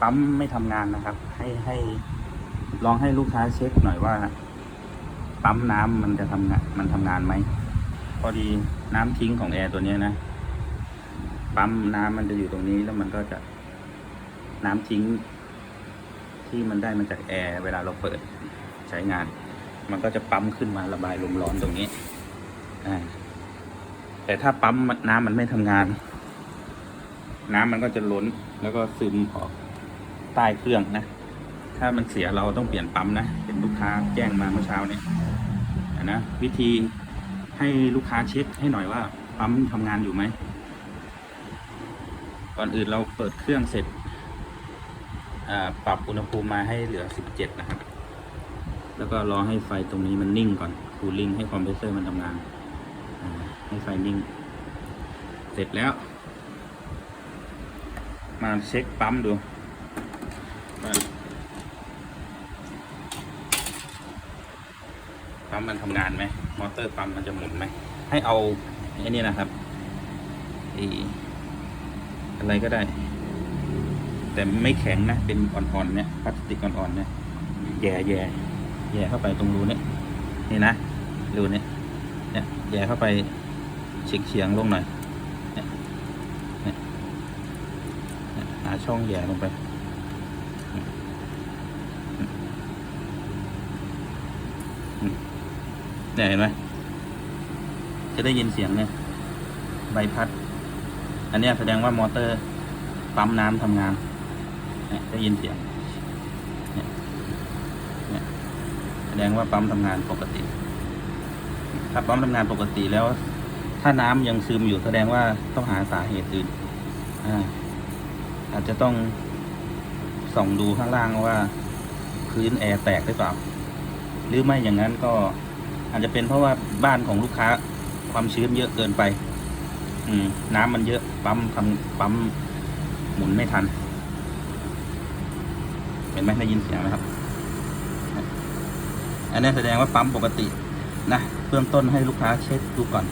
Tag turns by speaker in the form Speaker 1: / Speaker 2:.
Speaker 1: ปั๊มไม่ทำงานนะครับ ให้ให้ลองให้ลูกค้าเช็คหน่อยว่า ปั๊มน้ำมันจะทำงานมันทำงานไหมพอดีน้ำทิ้งของแอร์ตัวเนี้นะปั๊มน้ำมันจะอยู่ตรงนี้แล้วมันก็จะน้ำทิ้ง ที่มันได้มาจากแอร์เวลาเราเปิดใช้งาน มันก็จะปั๊มขึ้นมาระบายลมร้อนตรงนี้อ่าแต่ถ้าปั๊มน้ำมันไม่ทำงาน น้ำมันก็จะล้นแล้วก็ซึมออก ใต้เครื่องนะ ถ้ามันเสียเราต้องเปลี่ยนปั๊มนะเห็นลูกค้าแจ้งมาเมื่อเช้าเนี่ยนะวิธีให้ลูกค้าเช็คให้หน่อยว่าปั๊มทำงานอยู่ไหมก่อนอื่นเราเปิดเครื่องเสร็จอ่าปรับอุณหภูมิมาให้เหลือ 17 นะครับ แล้วก็รอให้ไฟตรงนี้มันนิ่งก่อนคูลิ่งให้คอมเพรสเซอร์มันทำงาน ให้ไฟนิ่ง เสร็จแล้ว มาเช็คปั๊มดู ปั๊มมันทำงานไหมมอเตอร์ปั๊มมันจะหมุนไหม ให้เอาไอ้นี่นะครับไอ้อะไรก็ได้ แต่ไม่แข็งนะ เป็นอ่อนๆเนี่ยพลาสติกอ่อนๆเนี่ยแย่แย่แย่เข้าไปตรงรูเนี่ยนี่นะรูเนี่ยเนี่ยแย่เข้าไปเฉียงเฉียงลงหน่อยหาช่องแย่ลงไป เนี่ยเห็นไหมจะได้ยินเสียงเนี่ยใบพัด อันนี้แสดงว่ามอเตอร์ปั๊มน้ำทำงานเนี่ยได้ยินเสียงเนี่ยเนี่ยแสดงว่าปั๊มทำงานปกติ ถ้าปั๊มทำงานปกติแล้ว ถ้าน้ำยังซึมอยู่แสดงว่าต้องหาสาเหตุอื่นอ่าอาจจะต้องส่องดูข้างล่างว่าพื้นแอร์แตกหรือเปล่า หรือไม่อย่างนั้นก็อาจจะเป็นเพราะว่าบ้านของลูกค้าความชื้นเยอะเกินไป อืม น้ำมันเยอะ ปั๊มทำปั๊มหมุนไม่ทัน เห็นไหมได้ยินเสียงไหมครับ อันนี้แสดงว่าปั๊มปกตินะเบื้องต้นให้ลูกค้าเช็คดูก่อน